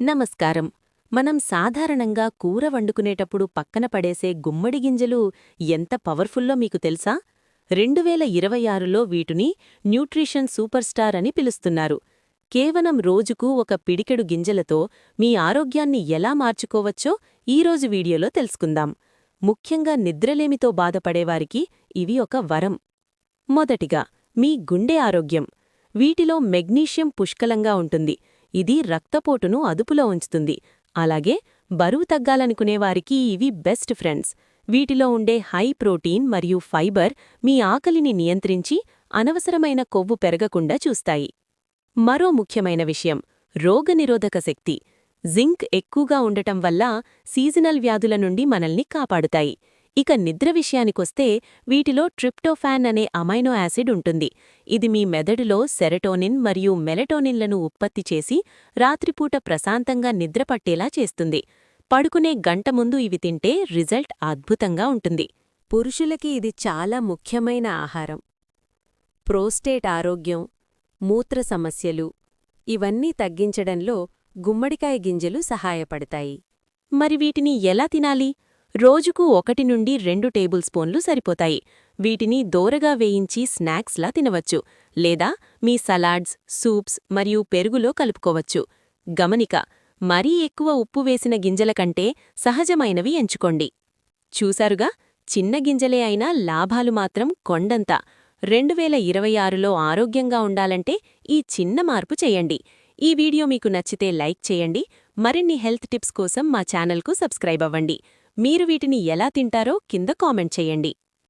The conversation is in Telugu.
నమస్కారం. మనం సాధారణంగా కూర వండుకునేటప్పుడు పక్కన పడేసే గుమ్మడి గింజలు ఎంత పవర్ఫుల్లో మీకు తెలుసా? రెండువేల ఇరవై ఆరులో వీటిని న్యూట్రిషన్ సూపర్ స్టార్ అని పిలుస్తున్నారు. కేవలం రోజుకు ఒక పిడికెడు గింజలతో మీ ఆరోగ్యాన్ని ఎలా మార్చుకోవచ్చో ఈరోజు వీడియోలో తెలుసుకుందాం. ముఖ్యంగా నిద్రలేమితో బాధపడేవారికి ఇవి ఒక వరం. మొదటిగా మీ గుండె ఆరోగ్యం. వీటిలో మెగ్నీషియం పుష్కలంగా ఉంటుంది. ఇది రక్తపోటును అదుపులో ఉంచుతుంది. అలాగే బరువు తగ్గాలనుకునేవారికి ఇవి బెస్ట్ ఫ్రెండ్స్. వీటిలో ఉండే హై ప్రోటీన్ మరియు ఫైబర్ మీ ఆకలిని నియంత్రించి అనవసరమైన కొవ్వు పెరగకుండా చూస్తాయి. మరో ముఖ్యమైన విషయం రోగనిరోధక శక్తి. జింక్ ఎక్కువగా ఉండటం వల్ల సీజనల్ వ్యాధుల నుండి మనల్ని కాపాడుతాయి. ఇక నిద్ర విషయానికొస్తే వీటిలో ట్రిప్టోఫాన్ అనే అమైనో యాసిడ్ ఉంటుంది. ఇది మీ మెదడులో సెరటోనిన్ మరియు మెలటోనిన్లను ఉత్పత్తి చేసి రాత్రిపూట ప్రశాంతంగా నిద్రపట్టేలా చేస్తుంది. పడుకునే గంట ముందు ఇవి తింటే రిజల్ట్ అద్భుతంగా ఉంటుంది. పురుషులకి ఇది చాలా ముఖ్యమైన ఆహారం. ప్రోస్టేట్ ఆరోగ్యం మూత్ర సమస్యలు ఇవన్నీ తగ్గించడంలో గుమ్మడికాయ గింజలు సహాయపడతాయి. మరి వీటిని ఎలా తినాలి? రోజుకు ఒకటి నుండి రెండు టేబుల్ స్పూన్లు సరిపోతాయి. వీటిని దోరగా వేయించి స్నాక్స్లా తినవచ్చు. లేదా మీ సలాడ్స్ సూప్స్ మరియు పెరుగులో కలుపుకోవచ్చు. గమనిక మరీ ఎక్కువ ఉప్పు వేసిన గింజల కంటే సహజమైనవి ఎంచుకోండి. చూశారుగా? చిన్న గింజలే అయినా లాభాలు మాత్రం కొండంత. రెండు వేల ఇరవై ఆరులో ఆరోగ్యంగా ఉండాలంటే ఈ చిన్న మార్పు చేయండి. ఈ వీడియో మీకు నచ్చితే లైక్ చేయండి. మరిన్ని హెల్త్ టిప్స్ కోసం మా ఛానల్కు సబ్స్క్రైబ్ అవ్వండి. మీరు వీటిని ఎలా తింటారో కింద కామెంట్ చేయండి.